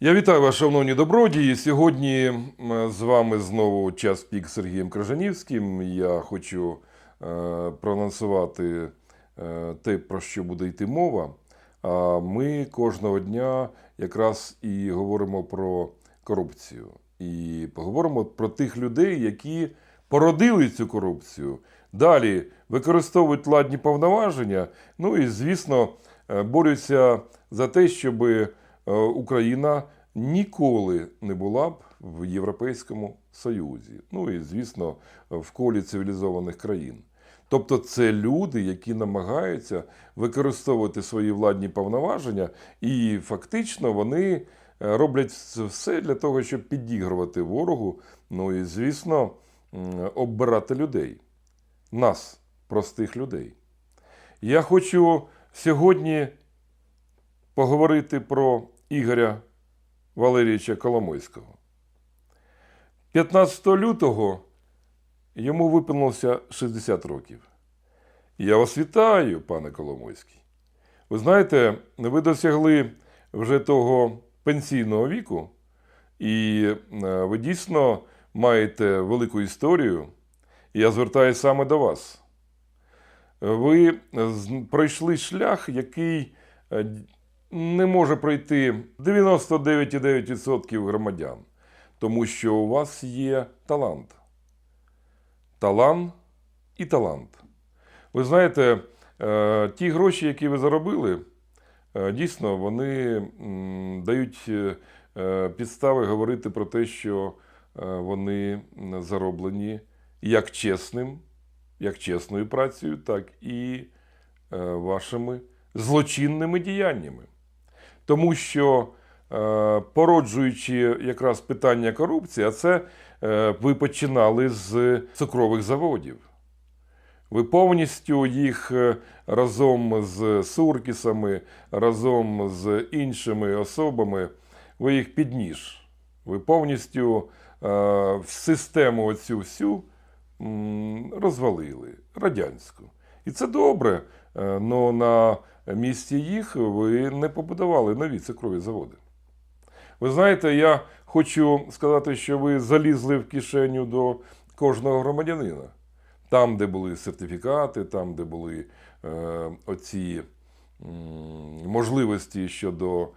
Я вітаю вас, шановні добродії. Сьогодні з вами знову час пік Сергієм Кражанівським. Я хочу е, проанонсувати е, те, про що буде йти мова. А ми кожного дня якраз і говоримо про корупцію. І поговоримо про тих людей, які породили цю корупцію. Далі використовують владні повноваження. Ну і, звісно, е, борються за те, щоб е, Україна ніколи не була б в Європейському Союзі. Ну і, звісно, в колі цивілізованих країн. Тобто це люди, які намагаються використовувати свої владні повноваження, і фактично вони е, роблять все для того, щоб підігрувати ворогу, ну і, звісно, оббирати людей, нас, простих людей. Я хочу сьогодні поговорити про Ігоря Валерійовича Коломойського. 15 лютого йому виповнилося 60 років. Я вас вітаю, пане Коломойський. Ви знаєте, ви досягли вже того пенсійного віку, і е, ви дійсно маєте велику історію. І я звертаюся саме до вас. Ви пройшли шлях, який е, не може пройти 99,9% громадян, тому що у вас є талант. Талант і талант. Ви знаєте, е, ті гроші, які ви заробили, е, дійсно вони дають е, підстави говорити про те, що вони зароблені як чесним, як чесною працею, так і вашими злочинними діяннями. Тому що, е, породжуючи якраз питання корупції, а це е, ви починали з цукрових заводів. Ви повністю їх е, разом з Суркісами, разом з іншими особами, ви їх під ніж. Ви повністю е, систему оцю всю розвалили, радянську. І це добре, але на місці їх ви не побудували нові цукрові заводи. Ви знаєте, я хочу сказати, що ви залізли в кишеню до кожного громадянина. Там, де були сертифікати, там, де були е, оці м, можливості щодо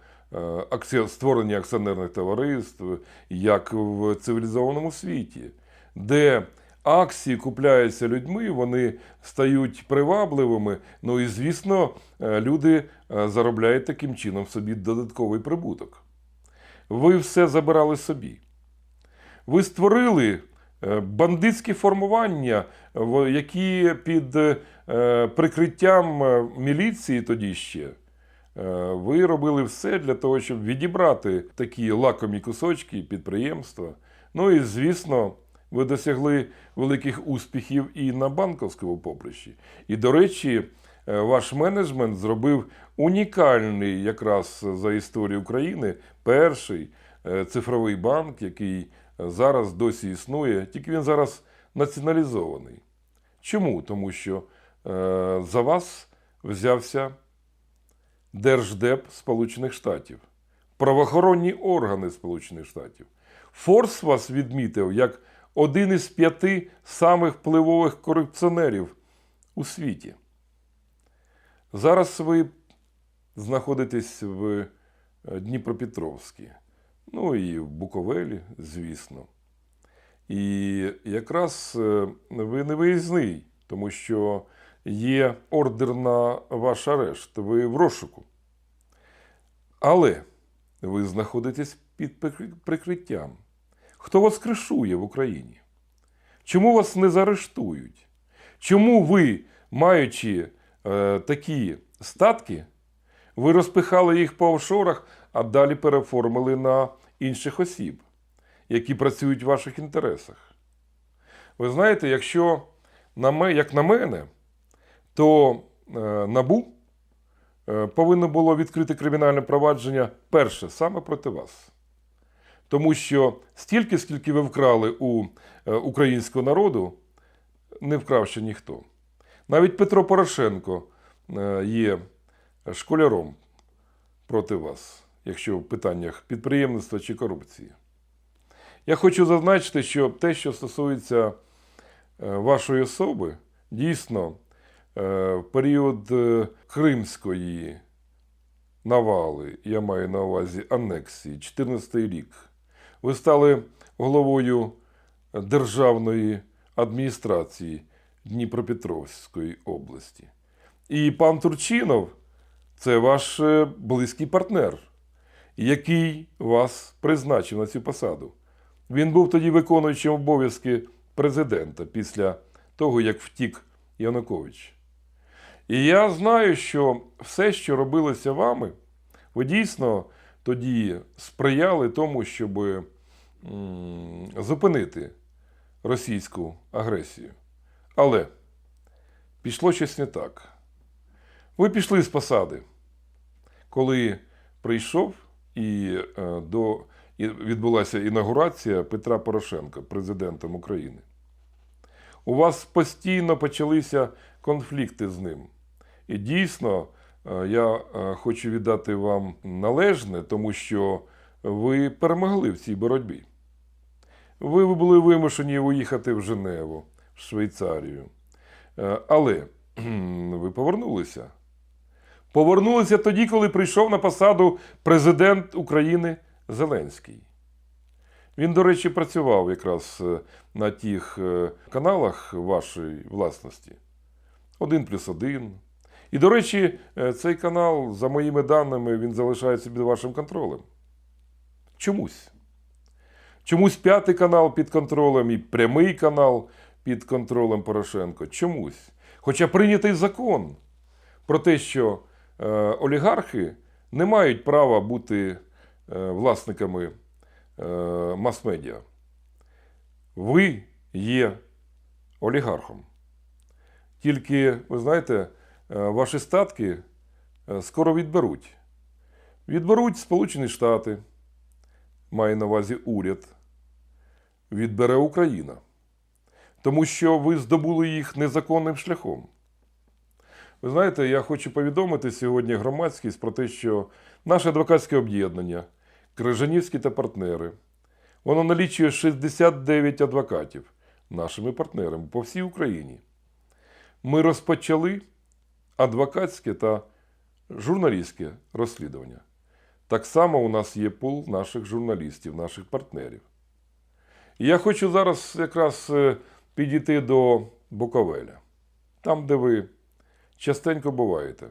е, створення акціонерних товариств, як в цивілізованому світі, де акції купляються людьми, вони стають привабливими. Ну і звісно, е, люди е, заробляють таким чином собі додатковий прибуток. Ви все забирали собі. Ви створили е, бандитські формування, які під прикриттям міліції тоді ще. Ви робили все для того, щоб відібрати такі лакомі кусочки підприємства. Ну і, звісно, ви досягли великих успіхів і на банковському поприщі. І, до речі, е, ваш менеджмент зробив унікальний якраз за історію України перший е, цифровий банк, який зараз досі існує, тільки він зараз націоналізований. Чому? Тому що е, за вас взявся Держдеп Сполучених Штатів, правоохоронні органи Сполучених Штатів. Форс вас відмітив як один із п'яти самих впливових корупціонерів у світі. Зараз ви знаходитесь в е, Дніпропетровській, ну і в Буковелі, звісно. І якраз е, ви не виїзний, тому що є ордер на ваш арешт, ви в розшуку. Але ви знаходитесь під прикриттям. Хто вас кришує в Україні? Чому вас не заарештують? Чому ви, маючи е, такі статки, ви розпихали їх по офшорах, а далі переоформили на інших осіб, які працюють в ваших інтересах? Ви знаєте, якщо на як на мене, то е, НАБУ е, повинно було відкрити кримінальне провадження перше саме проти вас. Тому що стільки, скільки ви вкрали у е, українського народу, не вкрав ще ніхто. Навіть Петро Порошенко е, є школяром проти вас. якщо в питаннях підприємництва чи корупції. Я хочу зазначити, що те, що стосується е, вашої особи, дійсно, в період Кримської навали, я маю на увазі анексії, 14 рік, ви стали головою державної адміністрації Дніпропетровської області. І пан Турчинов це ваш е, близький партнер, який вас призначив на цю посаду. Він був тоді виконуючим обов'язки президента після того, як втік Янукович. І я знаю, що все, що робилося вами, ви дійсно тоді сприяли тому, щоб зупинити російську агресію. Але пішло щось не так. Ви пішли з посади, коли прийшов і е, до, і відбулася інаугурація Петра Порошенка президентом України. У вас постійно почалися конфлікти з ним. І дійсно, е, я е, хочу віддати вам належне, тому що ви перемогли в цій боротьбі. Ви були вимушені уїхати в Женеву, в Швейцарію. Е, Але ви повернулися. Повернулися тоді, коли прийшов на посаду президент України Зеленський. Він, до речі, працював якраз е, на тих е, каналах вашої власності. Один плюс один. І, до речі, цей канал, за моїми даними, він залишається під вашим контролем. Чомусь. Чомусь п'ятий канал під контролем і прямий канал під контролем Порошенко. Чомусь. Хоча прийнятий закон про те, що е, олігархи не мають права бути е, власниками е, мас-медіа. Ви є олігархом. Тільки, ви знаєте, е, ваші статки е, скоро відберуть. Відберуть Сполучені Штати, має на увазі уряд, відбере Україна. Тому що ви здобули їх незаконним шляхом. Ви знаєте, я хочу повідомити сьогодні громадськість про те, що наше адвокатське об'єднання, Крижанівські та партнери, воно налічує 69 адвокатів нашими партнерами по всій Україні. Ми розпочали адвокатське та журналістське розслідування. Так само у нас є пул наших журналістів, наших партнерів. І я хочу зараз якраз е, підійти до Буковеля, там, де ви частенько буваєте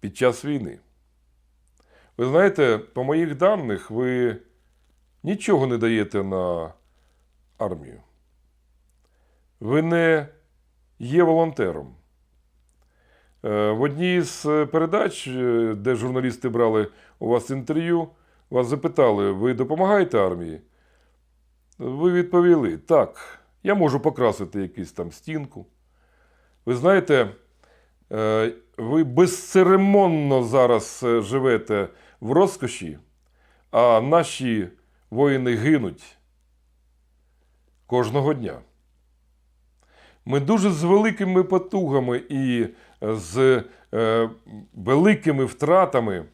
під час війни. Ви знаєте, по моїх даних, ви нічого не даєте на армію. Ви не є волонтером. Е, В одній з е, передач, е, де журналісти брали у вас інтерв'ю, вас запитали, ви допомагаєте армії? Ви відповіли, так, я можу покрасити якусь там стінку. Ви знаєте, ви безцеремонно зараз живете в розкоші, а наші воїни гинуть кожного дня. Ми дуже з великими потугами і з е, великими втратами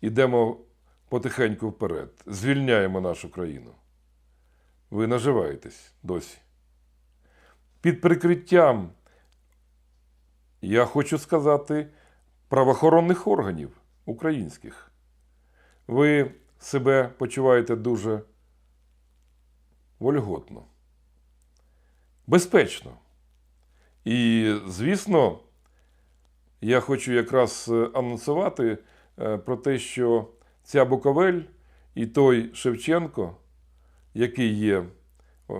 йдемо потихеньку вперед, звільняємо нашу країну. Ви наживаєтесь досі. Під прикриттям, я хочу сказати, правоохоронних органів українських. Ви себе почуваєте дуже вольготно, безпечно. І, звісно, я хочу якраз е, анонсувати е, про те, що ця Буковель і той Шевченко, який є е,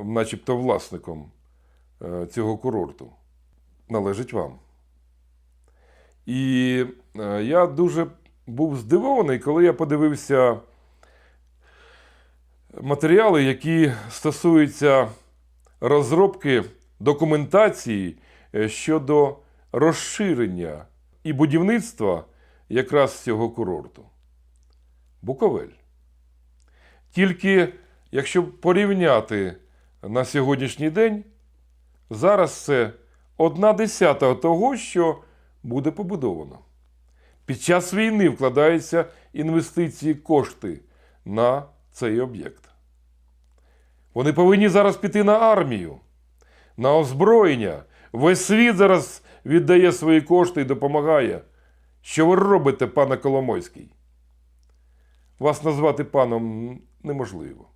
начебто власником цього курорту, належить вам. І я дуже був здивований, коли я подивився матеріали, які стосуються розробки документації щодо розширення і будівництва якраз цього курорту. Буковель. Тільки якщо порівняти на сьогоднішній день, зараз це одна десята того, що буде побудовано. Під час війни вкладаються інвестиції, кошти на цей об'єкт. Вони повинні зараз піти на армію, на озброєння. Весь світ зараз віддає свої кошти і допомагає. Що ви робите, пане Коломойський? Вас назвати паном неможливо.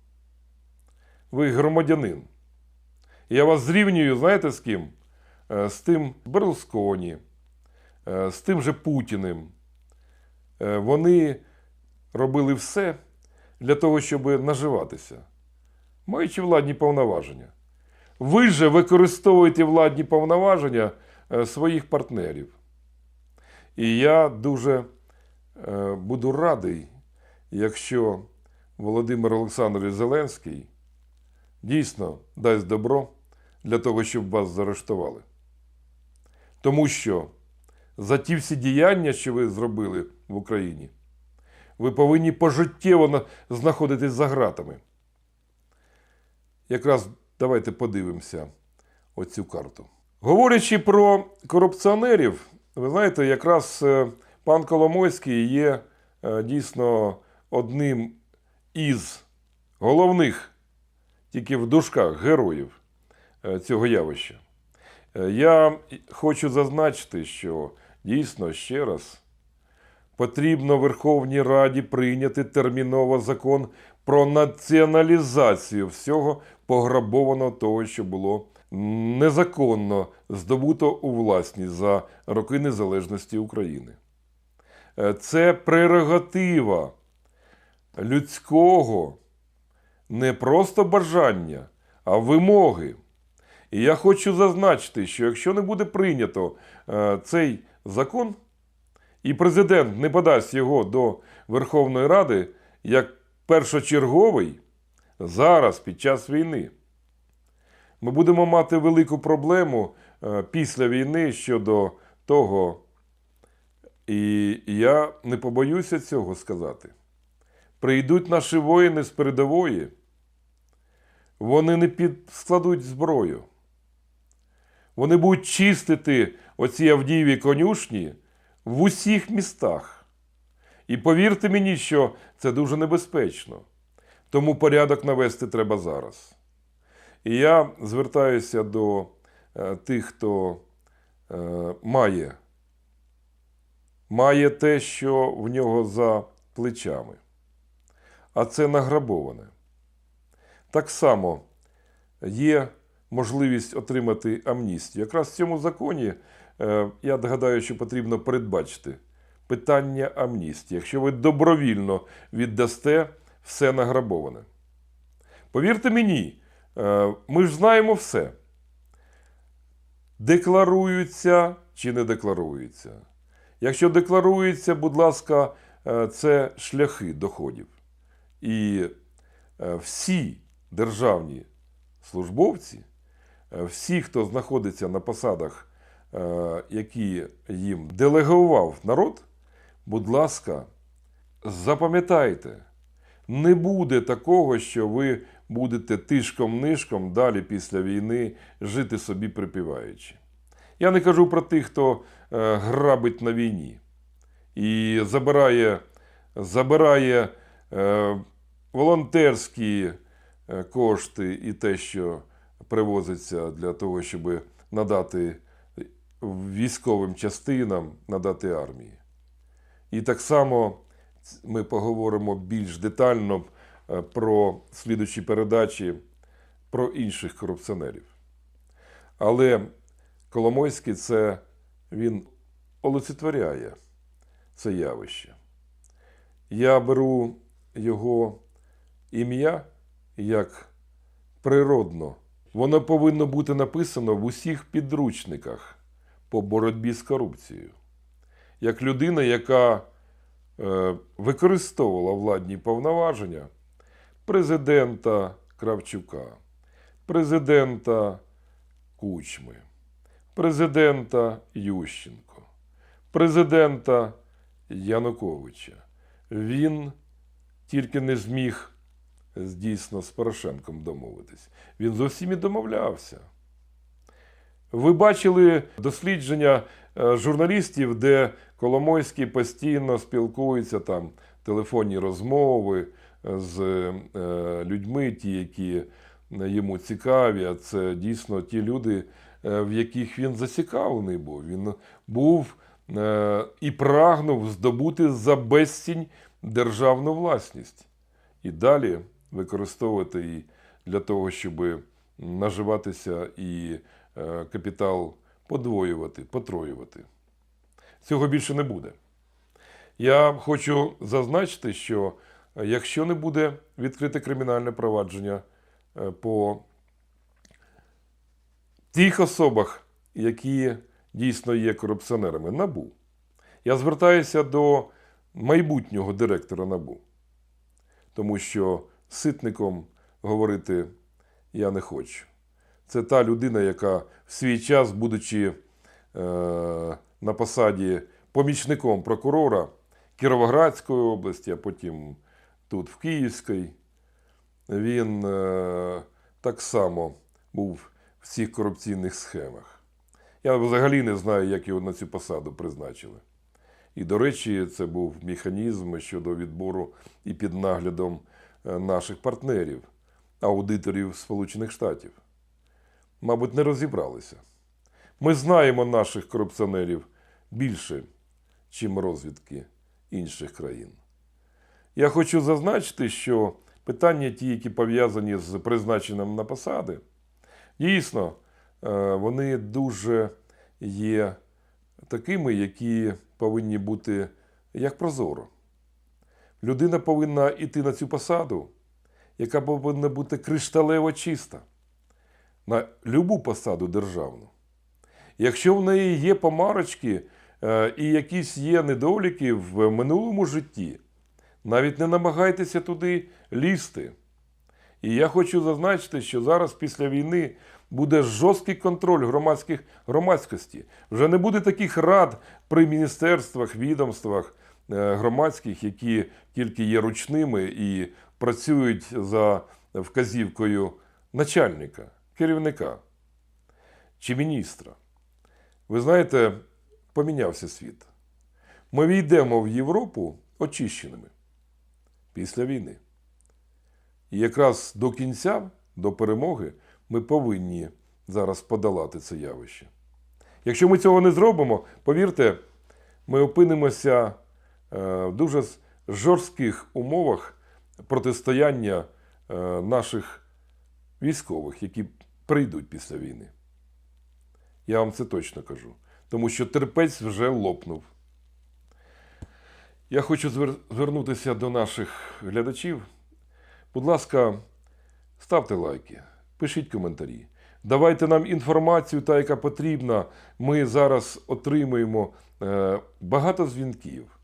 Ви громадянин. Я вас зрівнюю, знаєте, з ким? Е, З тим Берлусконі, е, з тим же Путіним. Е, Вони робили все для того, щоб наживатися, маючи владні повноваження. Ви же використовуєте владні повноваження своїх партнерів. І я дуже е, буду радий, якщо Володимир Олександрович Зеленський дійсно дасть добро для того, щоб вас заарештували. Тому що за ті всі діяння, що ви зробили в Україні, ви повинні пожиттєво знаходитись за ґратами. Якраз давайте подивимося оцю карту. Говорячи про корупціонерів, ви знаєте, якраз е, пан Коломойський є е, дійсно одним із головних, тільки в дужках, героїв е, цього явища. Я хочу зазначити, що дійсно ще раз потрібно Верховній Раді прийняти терміново закон про націоналізацію всього пограбованого того, що було незаконно здобуто у власність за роки незалежності України. Е, Це прерогатива людського не просто бажання, а вимоги. І я хочу зазначити, що якщо не буде прийнято е, цей закон, і президент не подасть його до Верховної Ради як першочерговий зараз під час війни, ми будемо мати велику проблему е, після війни щодо того, і я не побоюся цього сказати. Прийдуть наші воїни з передової, вони не підскладуть зброю. Вони будуть чистити оці Авдіїві конюшні в усіх містах. І повірте мені, що це дуже небезпечно. Тому порядок навести треба зараз. І я звертаюся до е, тих, хто е, має, має те, що в нього за плечами. А це награбоване. Так само є можливість отримати амністію. Якраз в цьому законі, е, я гадаю, що потрібно передбачити питання амністії, якщо ви добровільно віддасте все награбоване. Повірте мені, ми ж знаємо все. Декларуються чи не декларуються. Якщо декларується, будь ласка, е, це шляхи доходів. І е, всі державні службовці, е, всі, хто знаходиться на посадах, е, які їм делегував народ, будь ласка, запам'ятайте, не буде такого, що ви будете тишком-нишком далі після війни жити собі припіваючи. Я не кажу про тих, хто е, грабить на війні і забирає, забирає е, волонтерські е, кошти і те, що привозиться для того, щоб надати військовим частинам, надати армії. І так само ми поговоримо більш детально про слідучі передачі про інших корупціонерів. Але Коломойський це він олицетворяє це явище. Я беру його ім'я як природно. Воно повинно бути написано в усіх підручниках по боротьбі з корупцією. Як людина, яка е, використовувала владні повноваження президента Кравчука, президента Кучми, президента Ющенко, президента Януковича. Він тільки не зміг дійсно з Порошенком домовитись. Він з усіма домовлявся. Ви бачили дослідження е, журналістів, де Коломойський постійно спілкується там, телефонні розмови з е, людьми, ті, які йому цікаві. А це дійсно ті люди, е, в яких він зацікавлений був. Він був е, і прагнув здобути за безцінь державну власність і далі використовувати її для того, щоб наживатися і капітал подвоювати, потроювати. Цього більше не буде. Я хочу зазначити, що якщо не буде відкрите кримінальне провадження е, по тих особах, які дійсно є корупціонерами, набу. Я звертаюся до майбутнього директора набу, тому що ситником говорити я не хочу. Це та людина, яка в свій час, будучи е, на посаді помічником прокурора Кіровоградської області, а потім тут, в Київській, він е, так само був в цих корупційних схемах. Я взагалі не знаю, як його на цю посаду призначили. І, до речі, це був механізм щодо відбору і під наглядом е, наших партнерів, аудиторів Сполучених Штатів. Мабуть, не розібралися. Ми знаємо наших корупціонерів більше, чим розвідки інших країн. Я хочу зазначити, що питання ті, які пов'язані з призначенням на посади, дійсно, е, вони дуже є такими, які повинні бути як прозоро. Людина повинна йти на цю посаду, яка повинна бути кришталево чиста на любу посаду державну. Якщо в неї є помарочки е, і якісь є недоліки в минулому житті, навіть не намагайтеся туди лізти. І я хочу зазначити, що зараз після війни буде жорсткий контроль громадських громадськості. Вже не буде таких рад при міністерствах, відомствах е, громадських, які тільки є ручними і працюють за вказівкою начальника, керівника чи міністра. Ви знаєте, помінявся світ. Ми війдемо в Європу очищеними після війни. І якраз до кінця, до перемоги, ми повинні зараз подолати це явище. Якщо ми цього не зробимо, повірте, ми опинимося е, в дуже жорстких умовах протистояння е, наших військових, які прийдуть після війни. Я вам це точно кажу. Тому що терпець вже лопнув. Я хочу звер- звернутися до наших глядачів. Будь ласка, ставте лайки, пишіть коментарі. Давайте нам інформацію, та яка потрібна. Ми зараз отримуємо е, багато дзвінків.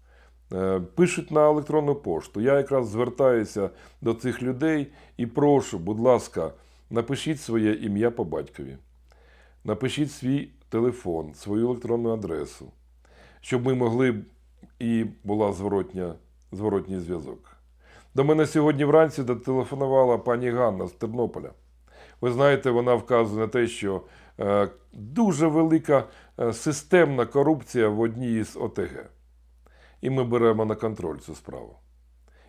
Е, пишуть на електронну пошту. Я якраз звертаюся до цих людей і прошу, будь ласка, напишіть своє ім'я по батькові. Напишіть свій телефон, свою електронну адресу, щоб ми могли і була зворотня, зворотній зв'язок. До мене сьогодні вранці зателефонувала пані Ганна з Тернополя. Ви знаєте, вона вказує на те, що е, дуже велика е, системна корупція в одній із ОТГ. І ми беремо на контроль цю справу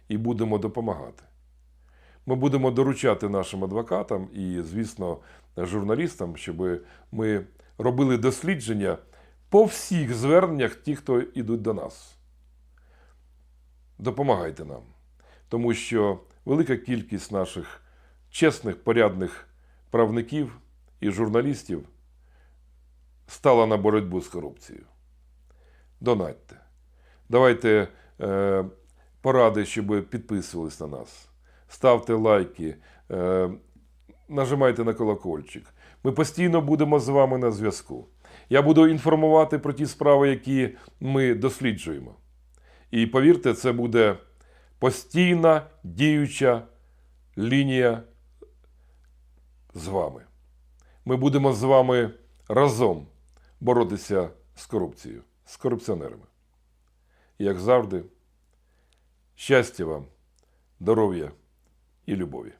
і будемо допомагати. Ми будемо доручати нашим адвокатам і, звісно, журналістам, щоб ми робили дослідження по всіх зверненнях ті, хто йдуть до нас. Допомагайте нам, тому що велика кількість наших чесних, порядних правників і журналістів стала на боротьбу з корупцією. Донатьте. Давайте е, поради, щоб підписувались на нас. Ставте лайки, е, нажимайте на колокольчик. Ми постійно будемо з вами на зв'язку. Я буду інформувати про ті справи, які ми досліджуємо. І повірте, це буде постійна діюча лінія з вами. Ми будемо з вами разом боротися з корупцією, з корупціонерами. Як завжди, щастя вам, здоров'я і любові.